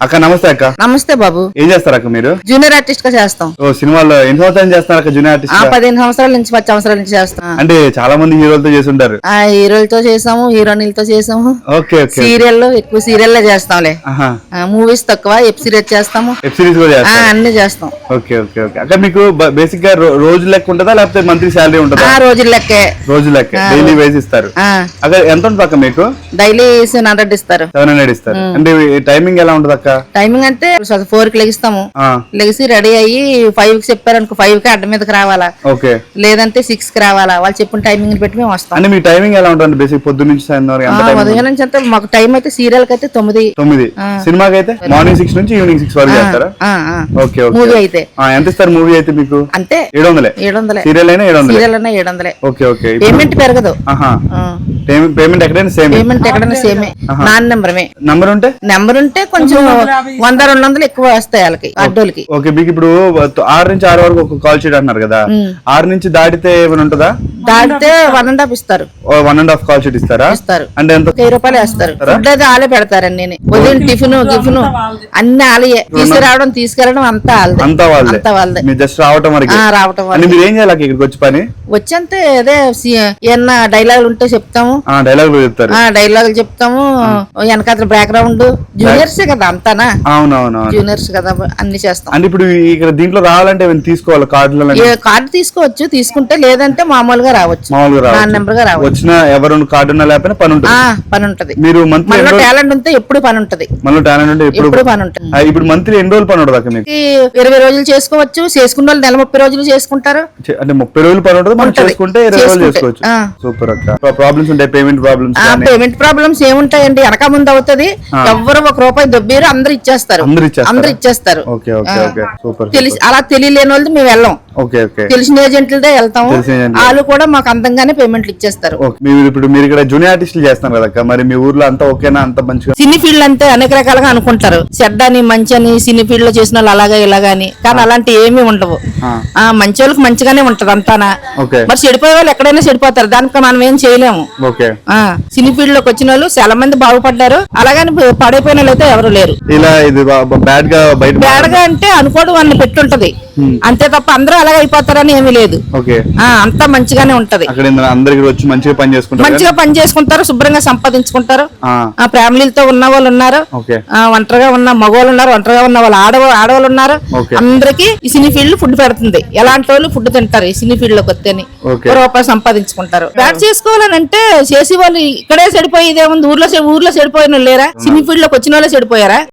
అక్క నమస్తే అక్క. నమస్తే బాబు. ఏం చేస్తారు అక్క మీరు? జూనియర్ ఆర్టిస్ట్గా చేస్తాం. ఓ సినిమాలో ఎన్ని సంవత్సరాలు చేస్తున్నారు అక్క జూనియర్ ఆ ఆర్టిస్ట్ పదిహేను సంవత్సరాల నుంచి పది సంవత్సరాల నుంచి చేస్తాం. అంటే చాలా మంది హీరోలతో చేసి ఉంటారు. ఆ హీరోలతో చేసాము హీరోయిన్లతో చేసాము. ఓకే ఓకే సీరియల్ ఎక్కువ సీరియల్ చేస్తాంలే. ఆహా. మూవీస్ తక్కువ వెబ్ సిరీస్ చేస్తాము. వెబ్ సిరీస్ కూడా ఆ, చేస్తారు. అన్ని చేస్తాం. Okay okay okay. అక్క మీకు బేసిక్గా రో- రోజు లెక్క ఉంటుందా లేకపోతే మంత్లీ శాలరీ ఉంటుందా? ఆ రోజుల లెక్కే. రోజు లెక్క. డైలీ వైజ్ ఇస్తారు. అక్క ఎంత ఉంటుంది అక్క మీకు? డైలీ సెవెన్ హండ్రెడ్ ఇస్తారు. సెవెన్ హండ్రెడ్ ఇస్తారు. అంటే టైమింగ్ ఎలా ఉంటుంది అక్క టైమింగ్ అంటే ఫోర్కి లెగిస్తాము. లెగిసి రెడీ అయ్యి ఫైవ్కి చెప్పారనుకో ఫైవ్కి అడ్డ మీదకి రావాలా? ఓకే. లేదంటే సిక్స్కి రావాలా? వాళ్ళు చెప్పిన టైమింగ్ బట్టి మేము వస్తాం. అంటే మీ టైమింగ్ ఎలా ఉంటుంది? బేసిక్ పొద్దు నుంచి సాయంత్రం ఉదయం నుంచి అంటే మాకు టైం అయితే సీరియల్కి అయితే తొమ్మిది. తొమ్మిది. సినిమాకి అయితే మార్నింగ్ సిక్స్ నుంచి ఈవినింగ్ సిక్స్ వరకు చేస్తారా. ఓకే మూవీ అయితే. ఎంత ఇస్తారు మూవీ అయితే మీకు? అంతే ఏడు వందలే ఏడు వందలే సీరియల్ అయినా ఏడు వందలే సీరియల్ అన్న ఏడు వందలే ఓకే ఓకే పేమెంట్ పెరగదు పేమెంట్ ఎక్కడైనా సేమ్ పేమెంట్ ఎక్కడైనా సేమే నాన్ నెంబరమే నంబర్ ఉంటే? నెంబర్ ఉంటే కొంచెం వంద రెండు వందలు ఎక్కువ వస్తాయి వాళ్ళకి అడ్డోళ్ళకి. ఓకే మీకు ఇప్పుడు ఆరు నుంచి ఆరు వరకు ఒక కాల్ షీట్ అంటున్నారు కదా. ఆరు నుంచి దాటితే ఏమైనా ఉంటుందా? దాటితే వన్ అండ్ హాఫ్ ఇస్తారు. One and half call sheet ఇస్తారా? ఇస్తారు. అంటే ఎంత? వెయ్యి రూపాయలు వేస్తారు. ఫుడ్ అయితే ఆలే పెడతారండి నేను. ఉదయం టిఫిన్ గిఫిన్ అన్ని ఆలయే. తీసుకురావడం తీసుకెళ్ళడం అంతా ఆలదే అంతా వాళ్ళదే. అంతా వాళ్ళదే. మీరు జస్ట్ రావటం వరకు. ఆ, రావటం అంటే మీరు ఏం చేయాలి ఇక్కడికి వచ్చి పని? వచ్చంతే అదే ఏమన్నా డైలాగులు ఉంటే చెప్తాము. ఆ డైలాగ్ చెప్తారు. ఆ డైలాగులు చెప్తాము. వెనకాతల బ్యాక్గ్రౌండ్ జూనియర్సే కదా అంతానా? అవునవునవును. జూనియర్స్ కదా అన్ని చేస్తాం. అంటే ఇప్పుడు ఇక్కడ దీంట్లో రావాలంటే తీసుకోవాలి? కార్డులలో ఏ కార్డు తీసుకోవచ్చు. తీసుకుంటే లేదంటే మామూలుగా రావచ్చు. నెంబర్గా రావచ్చు. వచ్చిన ఎవరు కార్డు ఉన్నా లేకపోయినా పని ఉంటుంది. పని ఉంటది. మీరు మంత్లీ టాలెంట్ ఉంటే ఎప్పుడు పని ఉంటది. మనలో టాలెంట్ ఉంటే ఎప్పుడు పని ఉంటుంది. ఇప్పుడు మంత్లీ ఎన్ని రోజులు పని అక్క మీకు? ఇరవై రోజులు చేసుకోవచ్చు. చేసుకున్న వాళ్ళు నెల ముప్పై రోజులు చేసుకుంటారు. అంటే ముప్పై రోజులు పని ఉంటుంది. మనం. చేసుకుంటే ఇరవై రోజులు చేసుకోవచ్చు. సూపర్ అక్క. ప్రాబ్లమ్స్ ఉంటాయి పేమెంట్ ప్రాబ్లమ్స్ పేమెంట్ ప్రాబ్లమ్స్ ఏముంటాయండి? వెనక ముందు అవుతది. ఎవ్వరు ఒక రూపాయి దొబ్బేరు అందరు ఇచ్చేస్తారు. అందరు ఇచ్చేస్తారా? అందరు తెలిసి అలా తెలియలేని వాళ్ళు మేము వెళ్ళాం. తెలిసిన ఏజెంట్లదే agent. వాళ్ళు కూడా మాకు అందంగానే పేమెంట్లు ఇచ్చేస్తారు. మీరు ఇప్పుడు మీరు ఇక్కడ జూనియర్ ఆర్టిస్టులు చేస్తున్నారు కదా మరి మీ ఊర్లో అంతా ఓకేనా? అంత మంచిగా? సినీ ఫీల్డ్ అంతే అనేక రకాలుగా అనుకుంటారు. చెడ్డ అని మంచి అని సినీ ఫీల్డ్లో చేసిన వాళ్ళు అలాగా ఇలాగా అని. కానీ అలాంటి ఏమీ ఉండవు. ఆ. మంచి వాళ్ళకి మంచిగానే ఉంటది అంతానా? మరి చెడిపోయే వాళ్ళు ఎక్కడైనా చెడిపోతారు. దానికి మనం ఏం చేయలేము. ఓకే. ఆ సినీ ఫీల్డ్లోకి వచ్చిన వాళ్ళు చాలా మంది బాగుపడ్డారు. అలాగని పడైపోయిన వాళ్ళు అయితే ఎవరు లేరు. ఇలా ఇది బ్యాడ్గా బయట బేడగా అంటే అనుకోవడం వాళ్ళని పెట్టుంటది. అంతే తప్ప అందరూ అలాగే అయిపోతారని ఏమీ లేదు. అంతా మంచిగానే ఉంటది. మంచిగా పని చేసుకుంటారు మంచిగా పని చేసుకుంటారు శుభ్రంగా సంపాదించుకుంటారు. ఆ, ఫ్యామిలీలతో ఉన్న వాళ్ళు ఉన్నారు. ఒంటరిగా ఉన్న మగవాళ్ళు ఉన్నారు ఒంటరిగా ఉన్న వాళ్ళు ఆడవ ఆడవాళ్ళు ఉన్నారు. అందరికి ఈ సినీ ఫీల్డ్ ఫుడ్ పెడుతుంది. ఎలాంటి వాళ్ళు ఫుడ్ తింటారు ఈ సినీ ఫీల్డ్లోకి వస్తేని ఓకే. ఒక రూపాయి సంపాదించుకుంటారు. బ్యాట్ చేసుకోవాలని అంటే చేసి వాళ్ళు ఇక్కడే చెడిపోయేదే ఉంది ఊర్లో ఊర్లో చెడిపోయిన లేరా? సినీ ఫీల్డ్లోకి వచ్చిన వాళ్ళే చెడిపోయారా?